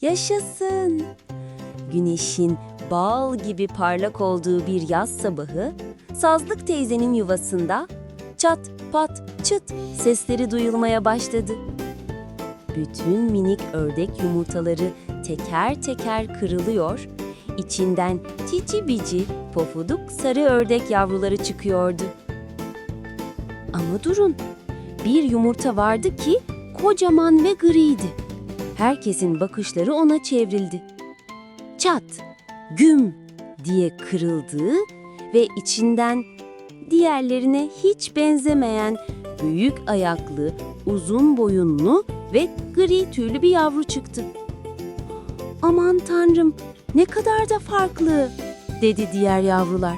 Yaşasın. Güneşin bal gibi parlak olduğu bir yaz sabahı, Sazlık teyzenin yuvasında çat pat çıt sesleri duyulmaya başladı. Bütün minik ördek yumurtaları teker teker kırılıyor, içinden cici bici pofuduk sarı ördek yavruları çıkıyordu. Ama durun, bir yumurta vardı ki kocaman ve griydi. Herkesin bakışları ona çevrildi. Çat, güm diye kırıldığı ve içinden diğerlerine hiç benzemeyen büyük ayaklı, uzun boyunlu ve gri tüylü bir yavru çıktı. Aman tanrım, ne kadar da farklı, dedi diğer yavrular.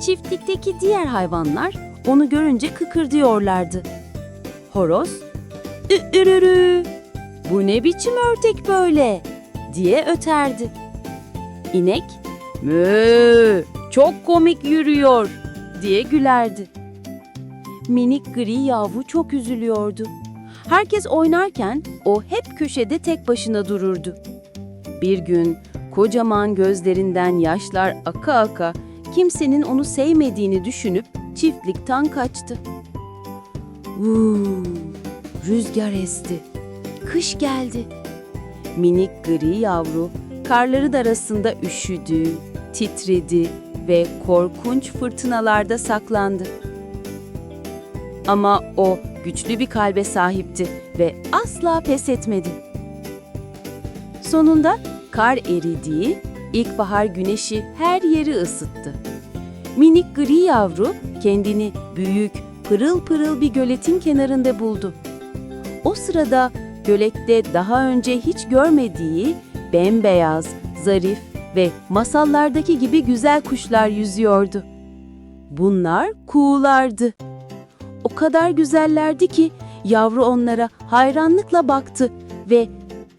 Çiftlikteki diğer hayvanlar onu görünce kıkırdıyorlardı. Horoz, ürürü, bu ne biçim örtek böyle, diye öterdi. İnek, mü, çok komik yürüyor, diye gülerdi. Minik gri yavru çok üzülüyordu. Herkes oynarken o hep köşede tek başına dururdu. Bir gün kocaman gözlerinden yaşlar aka aka kimsenin onu sevmediğini düşünüp çiftlikten kaçtı. Uuu, rüzgar esti. Kış geldi. Minik gri yavru karların arasında üşüdü, titredi ve korkunç fırtınalarda saklandı. Ama o güçlü bir kalbe sahipti ve asla pes etmedi. Sonunda kar eridiği, ilkbahar güneşi her yeri ısıttı. Minik gri yavru kendini büyük, pırıl pırıl bir göletin kenarında buldu. O sırada gölette daha önce hiç görmediği bembeyaz, zarif ve masallardaki gibi güzel kuşlar yüzüyordu. Bunlar kuğulardı. O kadar güzellerdi ki yavru onlara hayranlıkla baktı ve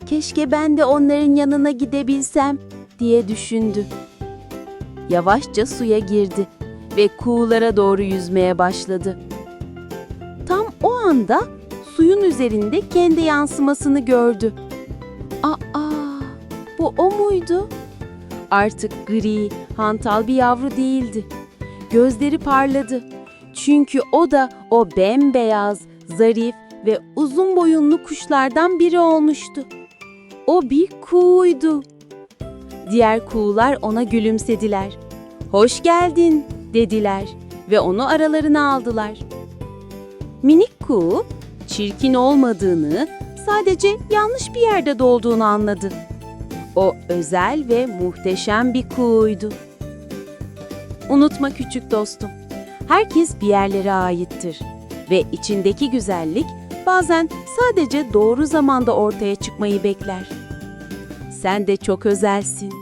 keşke ben de onların yanına gidebilsem diye düşündü. Yavaşça suya girdi ve kuğulara doğru yüzmeye başladı. Tam o anda suyun üzerinde kendi yansımasını gördü. Aa, bu o muydu? Artık gri, hantal bir yavru değildi. Gözleri parladı. Çünkü o da o bembeyaz, zarif ve uzun boyunlu kuşlardan biri olmuştu. O bir kuğuydu. Diğer kuğular ona gülümsediler. Hoş geldin dediler ve onu aralarına aldılar. Minik kuğu çirkin olmadığını, sadece yanlış bir yerde doğduğunu anladı. O özel ve muhteşem bir kuğuydu. Unutma küçük dostum, herkes bir yerlere aittir ve içindeki güzellik bazen sadece doğru zamanda ortaya çıkmayı bekler. Sen de çok özelsin.